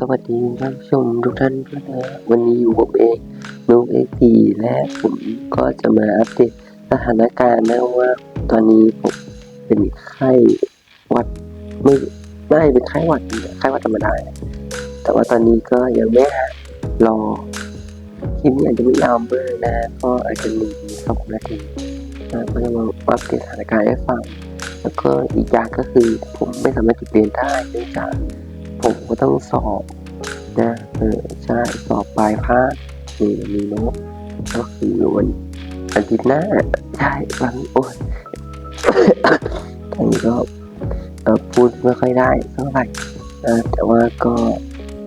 สวัสดีท่านผู้ชมทุกท่านด้วยนะวันนี้อยู่ผมเองนุกเอ็กพีและผมก็จะมาอัปเดตสถานการณ์นะว่า ตอนนี้ผมเป็นไข้หวัดไม่ไม่เป็นไข้หวัดไข้หวัดธรรมดาแต่ว่าตอนนี้ก็ยังไม่รอคลิปนี้อาจจะไม่ยาวมากนะ ก็อาจจะหนึ่งถึงสองนาทีนะก็จะมาอัปเดตสถานการณ์ให้ฟัง แล้วก็อีกอย่างก็คือผมไม่สามารถหยุดเรียนได้เนื่องจาก ผมก็ต้องสอบนะเออใช่สอบปลายภาคมีมีโน้ตก็คือวันอาทิตย์หน้าใช่บางโอ้ยตอนนี้ก็เออพูดไม่ค่อยได้เท่าไหร่แต่ว่าก็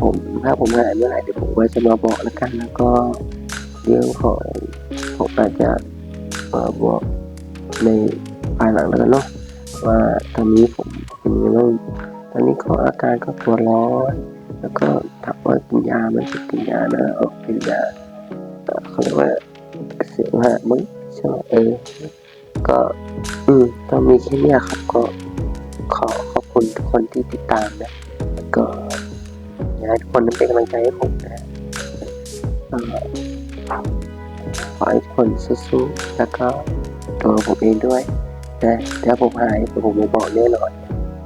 ผมถ้าผมหายเมื่อไหร่เดี๋ยวผมก็จะมาบอกแล้วกันแล้วก็เรื่องของผมอาจจะมาบอกในภายหลังแล้วกันเนาะว่าตอนนี้ผมเป็นยังไง ตอนนี้ก็อาการก็ตัวร้อนแล้วก็ถามว่ากินยามันจะกินยานะเอากินยาเขาเรียกว่าเสียงหะมึงใช่ไหมเออก็อืมก็มีแค่นี้ครับก็ขอขอบคุณทุกคนที่ติดตามนะก็อยากให้ทุกคนเป็นกำลังใจให้ผมนะขอให้ทุกคนสู้ๆแล้วก็ตัวผมเองด้วยนะถ้าผมหายผมจะบอกแน่นอน